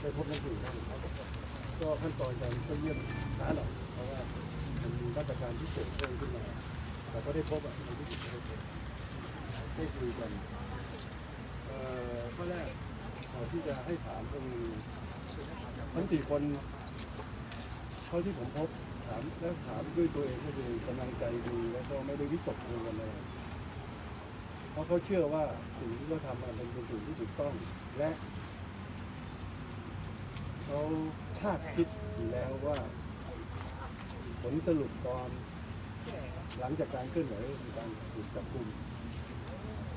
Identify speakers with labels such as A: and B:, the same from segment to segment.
A: ไปพบนังสือก็ขั้นตอนการเข้าเยี่ยมช้าหน่อยเพราะว่ามันมีมาตรการที่เกิดเพิ่มขึ้นมาแต่ก็ได้พบอะในที่สุดก็ได้พบได้คุยกันเอ่อข้อแรกก่อนที่จะให้ถามก็มีทั้งสี่คนเท่าที่ผมพบถามแล้วถามด้วยตัวเองก็คือกำลังใจดีแล้วก็ไม่ได้วิตกกังวลอะไร ราะเขาเชื่อว่าสิ่งที่เขาทำมันเป็นสิ่งที่ถูกต้องและเขาคาดคิดอยู่แล้วว่า ผลสรุปตอนหลังจากการเคลื่อนไหวมีการถูกจับกุม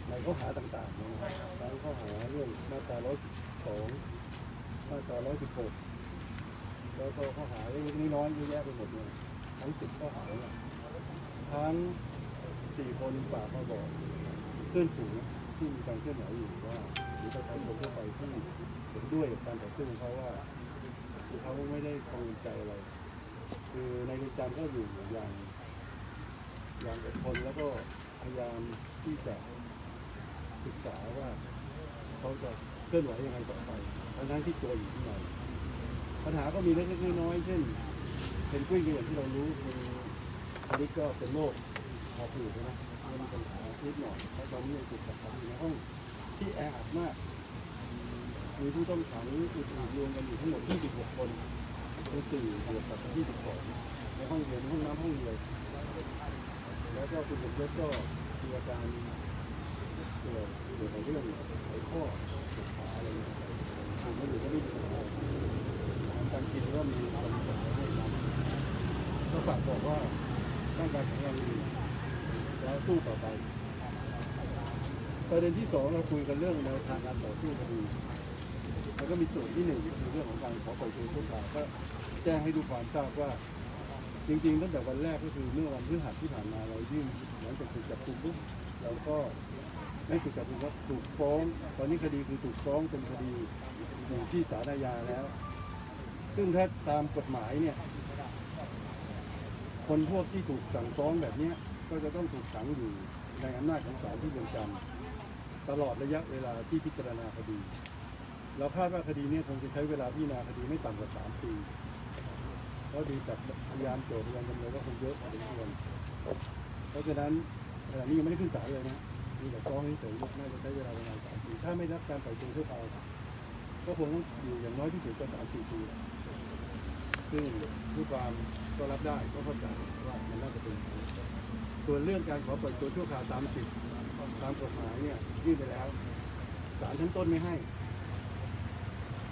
A: ในข้อหาต่างๆนะครับทั้งข้อหาเรื่องมาตรา112มาตรา116แล้วก็ข้อหาเล็กๆน้อยเยอะแยะไปหมดเลยทั้งสิบข้อหาเนี่ยทั้งสี่คนฝากมาบอก เพื่อนฝูงที่มีการเคลื่อนไหวอยู่ว่าหรือประชาชนทั่วไปที่เห็นด้วยกับการต่อสู้ของเขาว่าคือเขาไม่ได้กังวลใจอะไร คือในเรือนจำก็อยู่อย่าง อย่างอดทนแล้วก็พยายามที่จะศึกษาว่าเขาจะเคลื่อนไหวยังไงต่อไปทั้งนั้นที่ตัวอยู่ที่ไหนปัญหาก็มีเล็กๆน้อยๆเช่นเป็นกุ้ยก็อย่างที่เรารู้คืออันนี้ก็เป็นโรคหอบหืดนะมีปัญหา นิดหน่อยเพราะตอนนี้ยังถูกกับกขังในห้องที่แออัดมากมีผู้ต้องขังอื่นๆรวมกันอยู่ทั้งหมด 26 คนเป็นสี่บวกกับ22ในห้องเรียนห้องน้ำห้องเดียวแล้วก็คุณสมยศก็มีอาการเกี่ยวเกี่ยวกับเรื่องไขข้อขาอะไรผมไม่อยู่ก็ไม่มีปัญหารการกินก็มีความสำคัญให้นำก็ฝากบอกว่าร่างกายข็งแรงดีแล้วสู้ต่อไป ประเด็นที่สองเราคุยกันเรื่องแนวทางการต่อสู้คดีแล้วก็มีส่วนที่หนึ่งคือเรื่องของการขอปล่อยตัวชั่วคราวก็แจ้งให้ดูความทราบว่า จริงๆตั้งแต่วันแรกก็คือเมื่อวันพฤหัสที่ผ่านมาเรายื่นหลังจากถูกจับกุมปุ๊บเราก็ไม่ถูกจับกุมครับถูกฟ้อง ตอนนี้คดีคือถูกฟ้องเป็นคดีอยู่ที่ศาลอาญาแล้ว ซึ่งถ้าตามกฎหมายเนี่ย คนพวกที่ถูกสั่งฟ้องแบบเนี้ยก็จะต้องถูกขังอยู่ในอำนาจของศาลที่เรือนจำ ตลอดระยะเวลาที่พิจารณาคดี เราคาดว่าคดีนี้คงจะใช้เวลาพิจารณาคดีไม่ต่ำกว่าสามปีเพราะดีจากพยานโจทย์พยานจำเลยก็คงเยอะพอสมควรเพราะฉะนั้นขณะนี้ยังไม่ได้ขึ้นศาลเลยนะมีแต่ฟ้องเฉยๆน่าจะใช้เวลาประมาณสามปีถ้าไม่รับการปล่อยตัวชั่วคราวก็คงต้องอยู่อย่างน้อยที่สุดก็สามสี่ปีซึ่งด้วยความก็รับได้ก็เข้าใจว่ามันน่าจะเป็นอย่างนั้นส่วนเรื่องการขอปล่อยตัวชั่วคราวตามสิทธิ์ ตามกฎหมายเนี่ยยื่นไปแล้วศาลชั้นต้นไม่ให้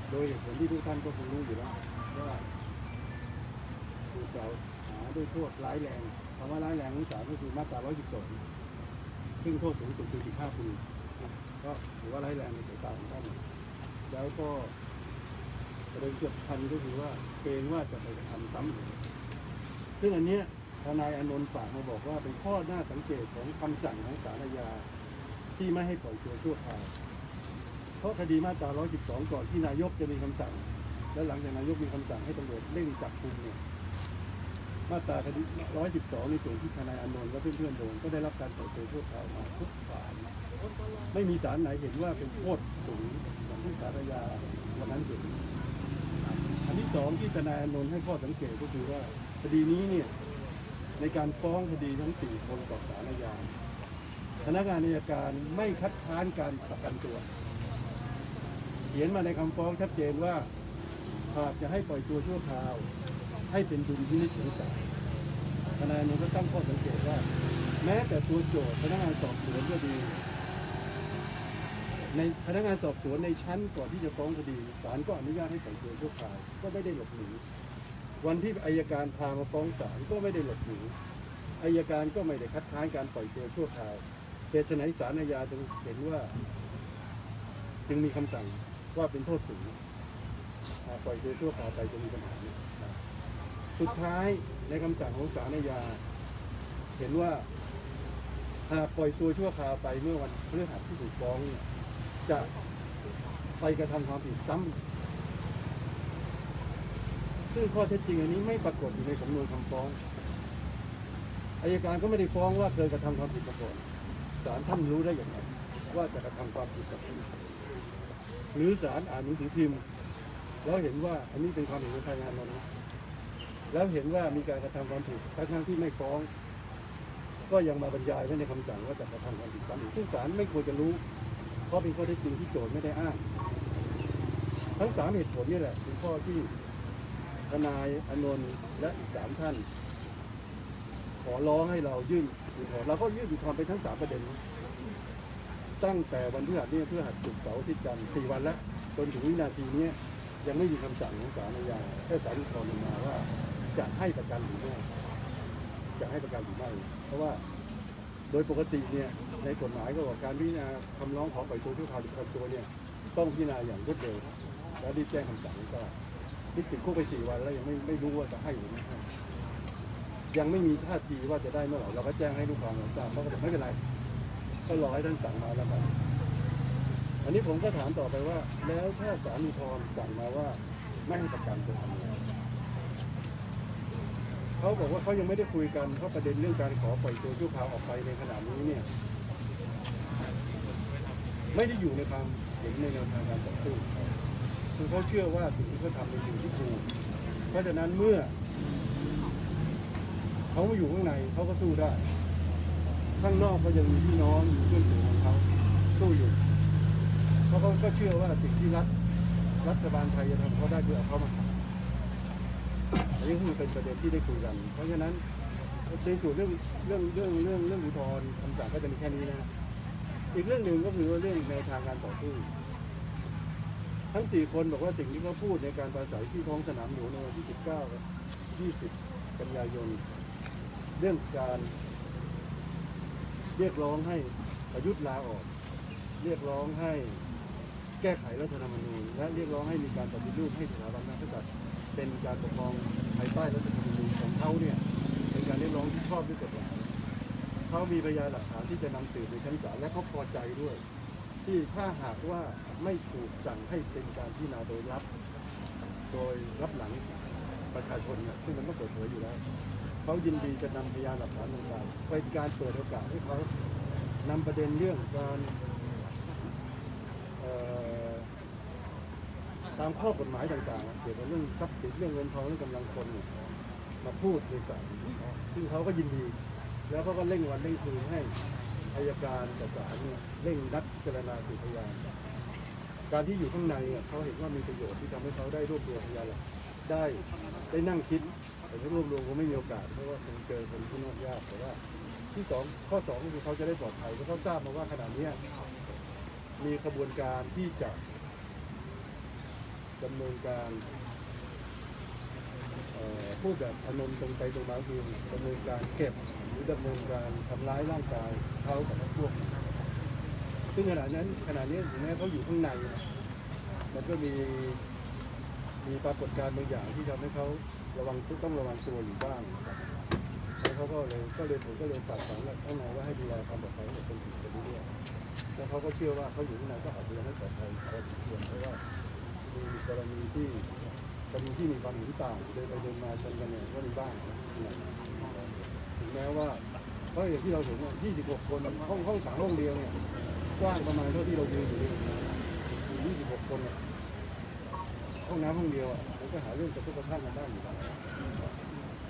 A: โดยเหตุผลที่ทุกท่านก็คงรู้อยู่แล้วว่าถูกกล่าวหาด้วยโทษร้ายแรงคำว่าร้ายแรงของศาลก็คือมาตรา 112 ซึ่งโทษสูงสุดคือ 15 ปีก็ถือว่าร้ายแรงในสายตาของท่านแล้วก็ประเด็นสำคัญก็คือว่าเกรงว่าจะไปกระทำซ้ำซึ่งอันเนี้ย ทนายอนนท์ฝากมาบอกว่าเป็นข้อหน้าสังเกตของคำสั่งของศาลอาญาที่ไม่ให้ปล่อยตัวชั่วคราวเพราะคดีมาตรา 112 ก่อนที่นายกจะมีคำสั่ง และหลังจากนายกมีคำสั่งให้ตำรวจเร่งจับกุมเนี่ยมาตราคดี 112 ในส่วนที่ทนายอนนท์และเพื่อนๆโดนก็ได้รับการปล่อยตัวชั่วคราวมาทุกศาลไม่มีศาลไหนเห็นว่าเป็นโทษสูงอย่างที่ศาลอาญาวันนั้นเห็นอันที่สองที่ทนายอนนท์ให้ข้อสังเกตก็คือว่าคดีนี้เนี่ย ในการฟ้องคดีทั้งสี่คนต่อศาลอาญาพนักงานอัยการไม่คัดค้านการประกันตัว เขียนมาในคำฟ้องชัดเจนว่าหากจะให้ปล่อยตัวชั่วคราว ให้เป็นดุลพินิจของศาลทนายอานก็ตั้งข้อสังเกตว่า แม้แต่ตัวโจทย์พนักงานสอบสวนก็ดี ในพนักงานสอบสวนในชั้นก่อนที่จะฟ้องคดีศาลก็อนุญาตให้ปล่อยตัวชั่วคราวก็ไม่ได้หลบหนี วันที่อายการพามาฟ้องศาลก็ไม่ได้หลบหนีอายการก็ไม่ได้คัดค้านการปล่อยตัวชั่วคราวเหตุไฉนศาลอาญาจึงเห็นว่า จึงมีคำสั่งว่าเป็นโทษสูงปล่อยตัวชั่วคราวไปจะมีปัญหาสุดท้ายในคำสั่งของศาลอาญา เห็นว่าหากปล่อยตัวชั่วคราวไปเมื่อวันพฤหัสที่ถูกฟ้องจะไปกระทำความผิดซ้ำอีก ซึ่งข้อเท็จจริงอันนี้ไม่ปรากฏอยู่ในสำนวนคำฟ้องอายการก็ไม่ได้ฟ้องว่าเคยกระทำความผิดมาก่อนศาลท่านรู้ได้อย่างไรว่าจะกระทำความผิดกับผู้หรือศาลอ่านหนังสือพิมพ์ แล้วเห็นว่าอันนี้เป็นความเห็นของทางงานเรานะแล้วเห็นว่ามีการกระทำความผิดทั้งๆที่ไม่ฟ้อง ก็ยังมาบรรยายไว้ในคำสั่งว่าจะกระทำความผิดซ้ำอีกซึ่งศาลไม่ควรจะรู้ เพราะเป็นข้อเท็จจริงที่โจทย์ไม่ได้อ้าง ทั้งสามเหตุผลนี่แหละเป็นข้อที่ ทนายอนนท์และอีกสามท่าน ขอร้องให้เรายื่นอุทธรณ์เราก็ยื่นอุทธรณ์ไปทั้งสามประเด็น ตั้งแต่วันพฤหัสเนี่ยเพื่อหัดศุกร์เสาร์อาทิตย์จันทร์สี่วันแล้วจนถึงวินาทีนี้ยังไม่มีคำสั่งของศาลอาญาแค่ศาลอุทธรณ์มาว่า จะให้ประกันหรือไม่จะให้ประกันหรือไม่เพราะว่าโดยปกติเนี่ยในกฎหมายก็บอกการพิจารณาคำร้องขอปล่อยตัวชั่วคราวหรือประกันตัวเนี่ยต้องพิจารณาอย่างรวดเร็วแล้วรีบแจ้งคำสั่งให้ทราบ นี่ติดคุกไปสี่วันแล้วยังไม่ไม่รู้ว่าจะให้หรือไม่ให้ยังไม่มีท่าทีว่าจะได้เมื่อไหร่เราก็แจ้งให้ลูกความเราทราบเขาก็บอกไม่เป็นไร ก็รอให้ท่านสั่งมาแล้วกันอันนี้ผมก็ถามต่อไปว่า แล้วถ้าศาลอุทธรณ์สั่งมาว่าไม่ให้ประกันจะทำยังไงเขาบอกว่าเขายังไม่ได้คุยกันเพราะประเด็นเรื่องการขอปล่อยตัวชั่วคราวออกไปในขณะนี้เนี่ย ไม่ได้อยู่ในความเห็นในแนวทางการต่อสู้ คือเขาเชื่อว่าสิ่งที่เขาทำเป็นสิ่งที่ถูกเพราะฉะนั้นเมื่อเขามาอยู่ข้างในเขาก็สู้ได้ ข้างนอกก็ยังมีพี่น้องมีเพื่อนฝูงของเขาสู้อยู่เพราะเขาก็เชื่อว่าสิ่งที่รัฐรัฐบาลไทยจะทำเขาได้คือเอาเขามาทำอันนี้คือเป็นประเด็นที่ได้คุยกัน เพราะฉะนั้นในส่วนเรื่องเรื่องเรื่องเรื่องเรื่องอุทธรณ์คำสั่งก็จะมีแค่นี้นะอีกเรื่องหนึ่งก็คือเรื่องในทางการต่อสู้ ทั้งสี่คนบอกว่าสิ่งที่เขาพูดในการปราศัยที่ท้องสนามหลวงในวันที่ 19กับ20 กันยายน เรื่องการเรียกร้องให้ประยุทธ์ลาออก เรียกร้องให้แก้ไขรัฐธรรมนูญ และเรียกร้องให้มีการปฏิรูปให้สถาบันพระกษัตริย์เป็นการปกครองภายใต้รัฐธรรมนูญของเขาเนี่ยเป็นการเรียกร้องที่ชอบด้วยกฎหมายเขามีพยานหลักฐานที่จะนำสืบในชั้นศาลและเขาพอใจด้วย ที่ถ้าหากว่าไม่ถูกสั่งให้เป็นการพิจารณาโดยรับ โดยรับหลังประชาชนเนี่ยซึ่งมันต้องเปิดเผยอยู่แล้วเขายินดีจะนำพยานหลักฐานต่างๆเป็นการเปิดโอกาสให้เขานำประเด็นเรื่องการเอ่อตามข้อกฎหมายต่างๆเกี่ยวกับเรื่องทรัพย์สินเรื่องเงินทองเรื่องกำลังคนเนี่ยมาพูดในศาลซึ่งเขาก็ยินดี แล้วเขาก็เร่งวันเร่งคืนให้ อายการกับศาลเนี่ยเร่งนัดพิจารณาสืบพยานการที่อยู่ข้างในเนี่ยเขาเห็นว่ามีประโยชน์ที่ทำให้เขาได้รวบรวมพยานหลักได้ได้นั่งคิดแต่ถ้ารวบรวมคงไม่มีโอกาสเพราะว่าคงเจอคนที่นอกยากแต่ว่าที่สองข้อสองก็คือเขาจะได้ปลอดภัยเพราะเขาทราบมาว่าขณะเนี้มีขบวนการที่จะดำเนินการ พูดแบบอนนตรงไปตรงมาคือดำเนินการเก็บหรือดำเนินการทำร้ายร่างกายเขากับพวก ซึ่งขณะนั้นขณะนี้ถึงแม้เขาอยู่ข้างในนะมันก็มีมีปรากฏการณ์บางอย่างที่ทำให้เขาระวังต้องระวังตัวอยู่บ้างแล้วเขาก็เลยก็เลยผมก็เลยฝากฝังว่าข้างในว่าให้ดูแลความปลอดภัยให้กับคนอื่นไปด้วยแล้วเขาก็เชื่อว่าเขาอยู่ข้างในก็อาจจะยังไม่ปลอดภัยพอสมควรเพราะว่ามีกรณีที่ กรณีที่มีความเห็นต่างเดินไปเดินมาชนกันเนี่ยก็มีบ้างนะถึงแม้ว่าเพราะอย่างที่เราเห็นว่า26 คนห้องห้องสังห้องเดียวเนี่ยกว้างประมาณเท่าที่เรายืนอยู่นี่มี26 คนอะห้องน้ำห้องเดียวอะมันก็หาเรื่องกระทบกระทั่งกันได้อยู่